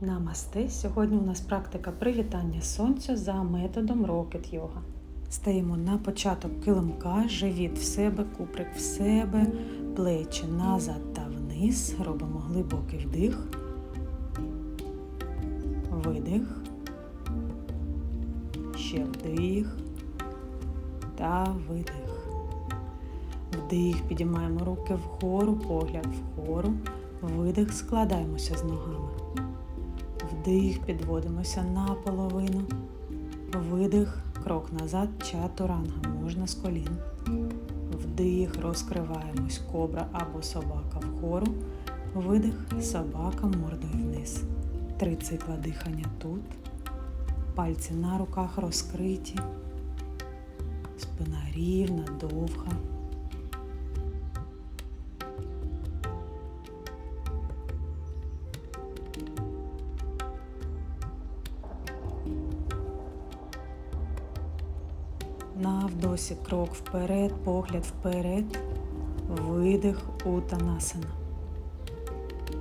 Намасте. Сьогодні у нас практика привітання сонцю за методом Rocket Yoga. Стаємо на початок килимка, живіт в себе, куприк в себе, плечі назад та вниз. Робимо глибокий вдих, видих, ще вдих та видих. Вдих, підіймаємо руки вгору, погляд вгору, видих, складаємося з ногами. Вдих, підводимося наполовину. Видих, крок назад, чатуранга, можна з колін. Вдих, розкриваємось, кобра або собака вгору. Видих, собака мордою вниз. Три цикла дихання тут. Пальці на руках розкриті. Спина рівна, довга. На вдосі крок вперед, погляд вперед, видих утанасана.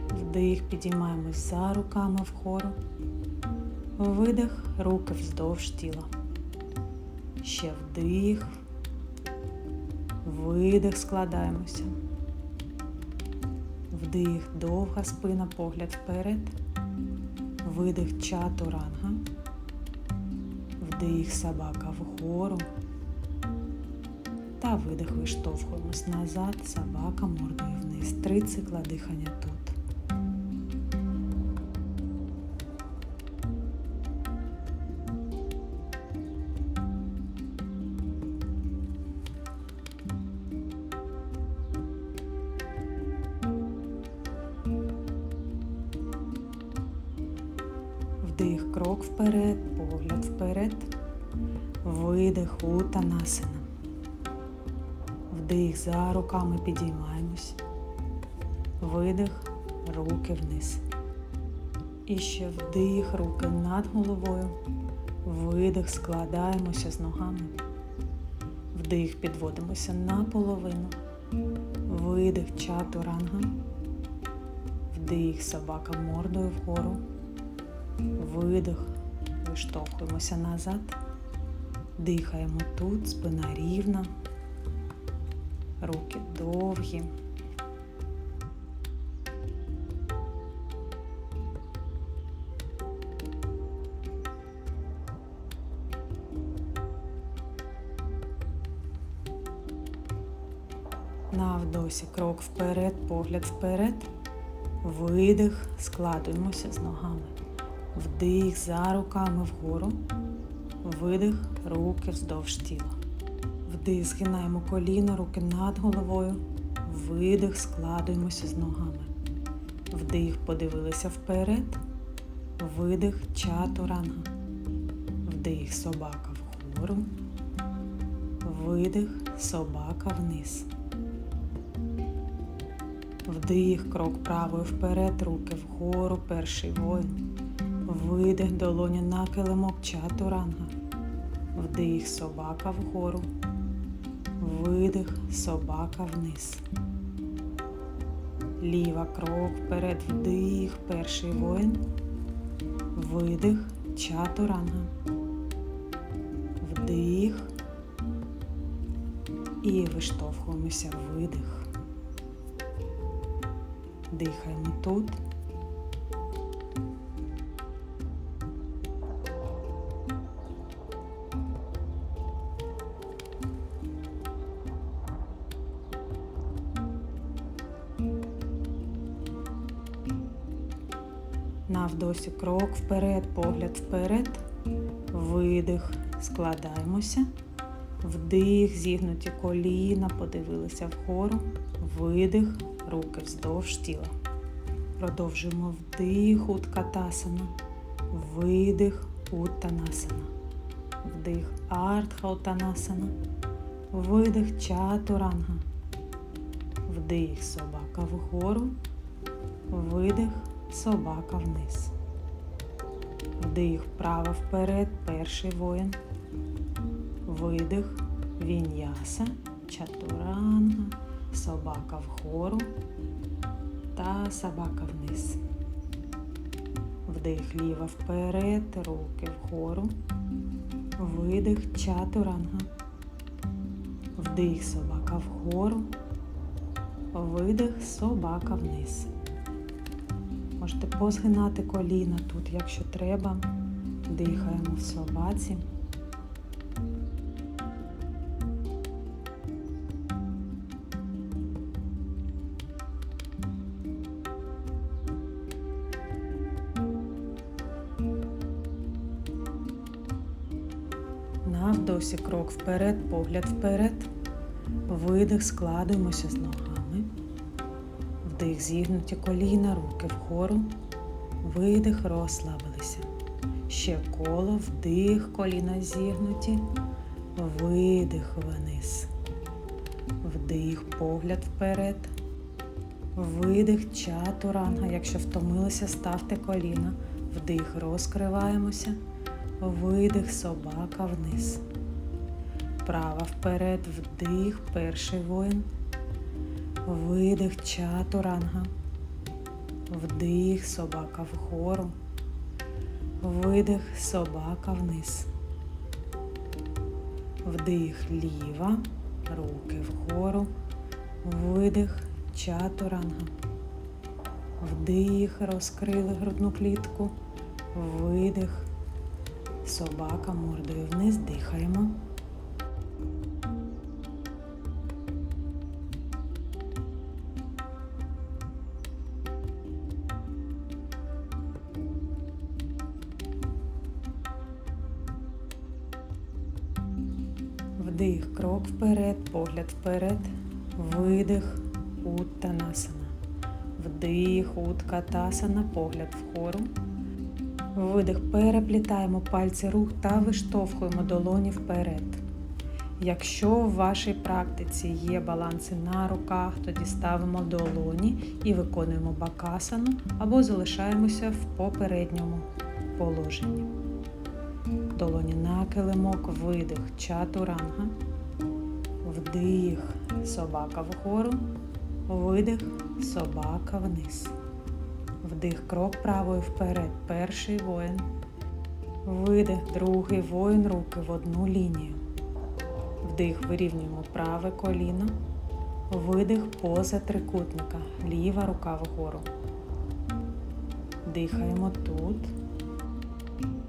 Вдих, підіймаємось за руками вгору. Видих, руки вздовж тіла. Ще вдих, видих, складаємося. Вдих, довга спина, погляд вперед. Видих чатуранга. Вдих, собака вгору. Та видих виштовхуємось назад, собака мордою вниз. Три цикла дихання тут. Вдих, крок вперед, погляд вперед. Видих, утанасана. Вдих за руками підіймаємось. Видих, руки вниз. І ще вдих, руки над головою. Видих, складаємося з ногами. Вдих, підводимося наполовину. Видих, чатуранга. Вдих, собака мордою вгору. Видих, виштовхуємося назад. Дихаємо тут, спина рівна. Руки довгі. На вдосі крок вперед, погляд вперед. Видих, складуємося з ногами. Вдих за руками вгору. Видих, руки вздовж тіла. Вдих, згинаємо коліна, руки над головою. Видих, складуємося з ногами. Вдих, подивилися вперед. Видих, чатуранга. Вдих, собака вгору. Видих, собака вниз. Вдих, крок правою вперед, руки вгору, перший воїн. Видих, долоня на килимок, чатуранга. Вдих, собака вгору. Видих, собака вниз. Ліва крок вперед, вдих, перший воїн. Видих, чатуранга. Вдих. І виштовхуємося видих. Дихаємо тут. На вдосі крок вперед, погляд вперед, видих, складаємося, вдих, зігнуті коліна, подивилися вгору, видих, руки вздовж тіла. Продовжуємо. Вдих, уткатасана, видих, уттанасана, вдих, артха-уттанасана, видих, чатуранга, вдих, собака вгору, видих, собака вниз. Вдих вправо вперед, перший воїн. Видих, віньяса, чатуранга, собака вгору та собака вниз. Вдих ліва вперед, руки вгору. Видих чатуранга. Вдих собака вгору. Видих собака вниз. Можете позгинати коліна тут, якщо треба. Дихаємо в собаці. На вдосі крок вперед, погляд вперед. Видих, складуємося з ногами. Вдих, зігнуті коліна, руки вгору. Видих, розслабилися. Ще коло, вдих, коліна зігнуті. Видих вниз. Вдих, погляд вперед. Видих, чатуранга. Якщо втомилися, ставте коліна. Вдих, розкриваємося. Видих, собака вниз. Права вперед, вдих, перший воїн. Видих, чатуранга. Вдих, собака вгору. Видих, собака вниз. Вдих ліва, руки вгору. Видих, чатуранга. Вдих, розкрили грудну клітку. Видих. Собака мордою вниз дихаємо. Вдих, крок вперед, погляд вперед, видих, уттанасана. Вдих, утка тасана, погляд вгору. Видих, переплітаємо пальці рук та виштовхуємо долоні вперед. Якщо в вашій практиці є баланси на руках, тоді ставимо долоні і виконуємо бакасану або залишаємося в попередньому положенні. Долоні на килимок, видих, чатуранга, вдих, собака вгору, видих, собака вниз. Вдих, крок правою вперед, перший воїн. Видих, другий воїн, руки в одну лінію. Вдих, вирівнюємо праве коліно. Видих поза трикутника. Ліва рука вгору. Дихаємо тут.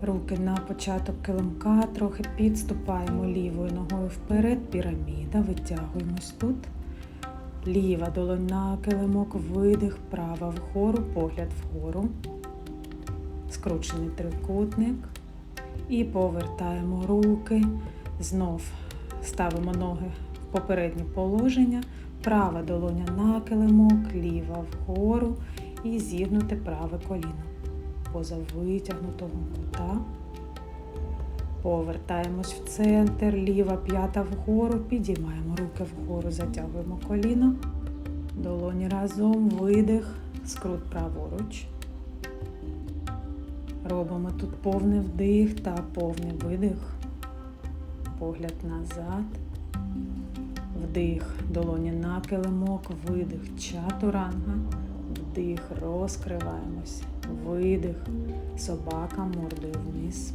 Руки на початок килимка, трохи підступаємо лівою ногою вперед, піраміда, витягуємось тут. Ліва долонь на килимок, видих, права вгору, погляд вгору. Скручений трикутник. І повертаємо руки. Знов ставимо ноги в попереднє положення. Права долоня на килимок, ліва вгору і зігнуте праве коліно. Поза витягнутого кута. Повертаємось в центр, ліва п'ята вгору, підіймаємо руки вгору, затягуємо коліно. Долоні разом, видих, скрут праворуч. Робимо тут повний вдих та повний видих. Погляд назад. Вдих, долоні на килимок, видих, чатуранга. Вдих, розкриваємось. Видих, собака мордою вниз.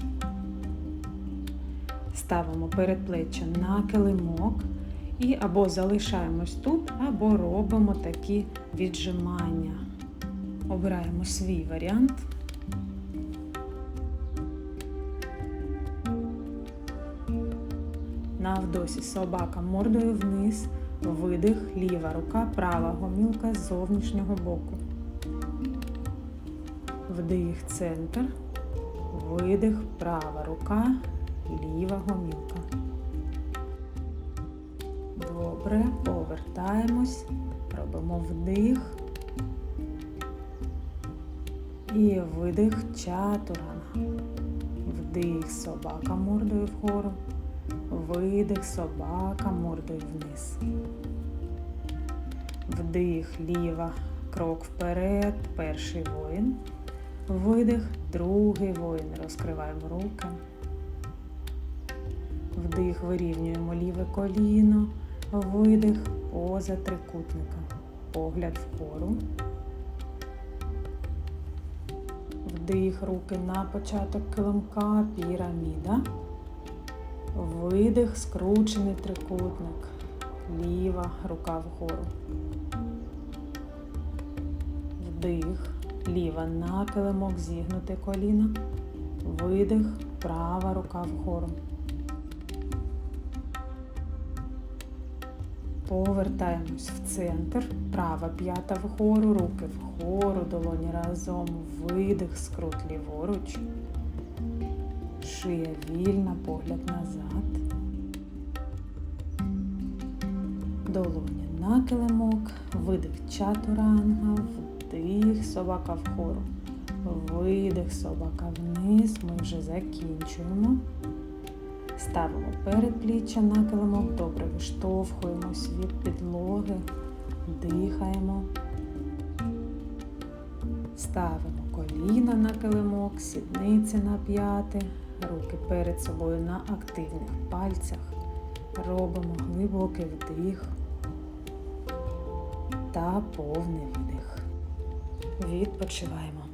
Ставимо передплеччя на килимок і або залишаємось тут, або робимо такі віджимання. Обираємо свій варіант. На вдосі собака мордою вниз, видих, ліва рука, права гомілка з зовнішнього боку. Вдих, центр, видих, права рука, ліва гомілка. Добре, повертаємось, робимо вдих і видих чатуранга. Вдих, собака мордою вгору, видих, собака мордою вниз. Вдих, ліва, крок вперед, перший воїн. Видих, другий воїн. Розкриваємо руки. Вдих, вирівнюємо ліве коліно, видих поза трикутника. Погляд вгору. Вдих, руки на початок килимка, піраміда. Видих, скручений трикутник. Ліва рука вгору. Вдих, ліва на килимок, зігнуте коліно. Видих, права рука вгору. Повертаємось в центр, права п'ята вгору, руки вгору, долоні разом, видих, скрут ліворуч, шия вільна, погляд назад, долоні на килимок, видих чатуранга, вдих, собака вгору, видих, собака вниз, ми вже закінчуємо. Ставимо передпліччя на килимок, добре виштовхуємось від підлоги, дихаємо. Ставимо коліна на килимок, сідниці на п'яти, руки перед собою на активних пальцях. Робимо глибокий вдих та повний видих. Відпочиваємо.